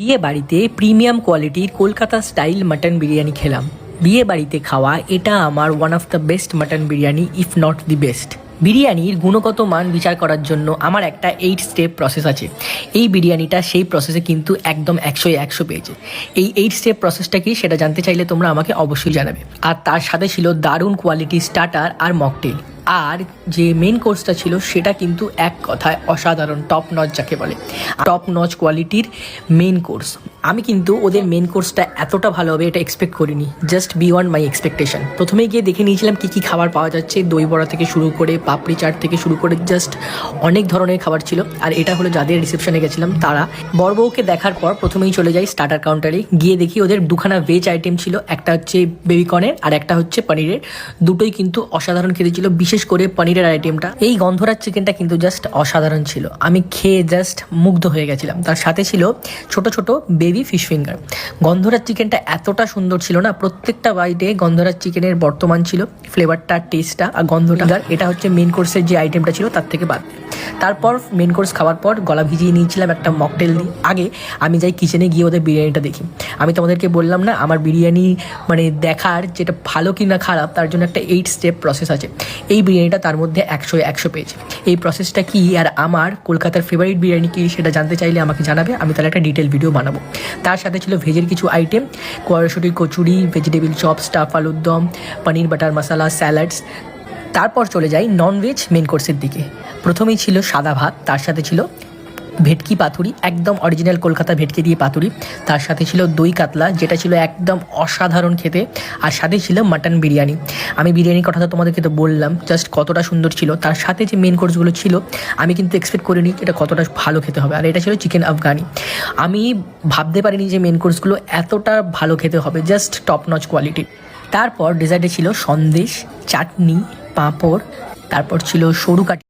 বিয়ে বাড়িতে প্রিমিয়াম কোয়ালিটির কলকাতা স্টাইল মাটন বিরিয়ানি খেলাম। বিয়ে বাড়িতে খাওয়া এটা আমার one of the best mutton biryani if not the best বিরিয়ানির গুণগত মান বিচার করার জন্য আমার একটা এইট স্টেপ প্রসেস আছে। এই বিরিয়ানিটা সেই প্রসেসে কিন্তু একদম একশোয় একশো পেয়েছে। এই এইট স্টেপ প্রসেসটা কি সেটা জানতে চাইলে তোমরা আমাকে অবশ্যই জানাবে। আর তার সাথে ছিল দারুণ কোয়ালিটি স্টার্টার আর মকটেল আর যে মেন কোর্সটা ছিল সেটা কিন্তু এক কথায় অসাধারণ টপ নচ যাকে বলে। টপ নচ কোয়ালিটির মেন কোর্স আমি কিন্তু ওদের মেন কোর্সটা এতটা ভালো হবে এটা এক্সপেক্ট করিনি জাস্ট বিয়ন্ড মাই এক্সপেকটেশন প্রথমেই গিয়ে দেখে নিয়েছিলাম কী কী খাবার পাওয়া যাচ্ছে, দই বড়া থেকে শুরু করে, পাপড়ি চাট থেকে শুরু করে জাস্ট অনেক ধরনের খাবার ছিল। আর এটা হলো যাদের রিসেপশনে গেছিলাম, তারা। বড় বউকে দেখার পর প্রথমেই চলে যাই স্টার্টার কাউন্টারে গিয়ে দেখি ওদের দুখানা ভেজ আইটেম ছিল, একটা হচ্ছে বেবিকর্নের আর একটা হচ্ছে পনিরের। দুটোই কিন্তু অসাধারণ খেতে ছিল, বিশেষ করে পনিরের আইটেমটা এই গন্ধরাজ চিকেনটা কিন্তু জাস্ট অসাধারণ ছিল। আমি খেয়ে জাস্ট মুগ্ধ হয়ে গেছিলাম। তার সাথে ছিল ছোট ছোট বেবি ফিশ ফিঙ্গার গন্ধরাজ চিকেনটা এতটা সুন্দর ছিল না প্রত্যেকটা বাইটে গন্ধরাজ চিকেনের বর্তমান ছিল ফ্লেভারটা টেস্টটা আর গন্ধটা। এটা হচ্ছে মেন কোর্সের যে আইটেমটা ছিল তার থেকে বাদ। তারপর মেন কোর্স খাওয়ার পর গলা ভিজিয়ে নিয়েছিলাম একটা মকটেল দিয়ে। আগে আমি যাই কিচেনে গিয়ে ওদের বিরিয়ানিটা দেখি। আমি তোমাদেরকে বললাম না আমার বিরিয়ানি মানে দেখার যেটা ভালো কি না খারাপ তার জন্য একটা এইট স্টেপ প্রসেস আছে। এই বিরিয়ানিটা তার মধ্যে একশো একশো পেয়েছে। এই প্রসেসটা কি আর আমার কলকাতার ফেভারিট বিরিয়ানি কি সেটা জানতে চাইলে আমাকে জানাবে আমি তাহলে একটা ডিটেল ভিডিও বানাবো। তার সাথে ছিল ভেজের কিছু আইটেম কড়াশুটির কচুরি ভেজিটেবিল চপ স্টাফ আলুর দম পনির, বাটার মশলা স্যালাডস তারপর চলে যাই ননভেজ মেন কোর্সের দিকে। প্রথমেই ছিল সাদা ভাত, তার সাথে ছিল ভেটকি পাতুরি একদম অরিজিনাল কলকাতা ভেটকি দিয়ে পাতুরি তার সাথে ছিল দই কাতলা, যেটা ছিল একদম অসাধারণ খেতে। আর সাথে ছিল মাটন বিরিয়ানি। আমি বিরিয়ানির কথাটা তোমাদেরকে তো বললাম জাস্ট কতটা সুন্দর ছিল। তার সাথে যে মেন কোর্সগুলো ছিল, আমি কিন্তু এক্সপেক্ট করিনি এটা কতটা ভালো খেতে হবে। আর এটা ছিল চিকেন আফগানি আমি ভাবতে পারিনি যে মেন কোর্সগুলো এতটা ভালো খেতে হবে জাস্ট টপ নচ কোয়ালিটি তারপর ডেজার্টে ছিল সন্দেশ, চাটনি, পাঁপড়, তারপর ছিল সরু কাটি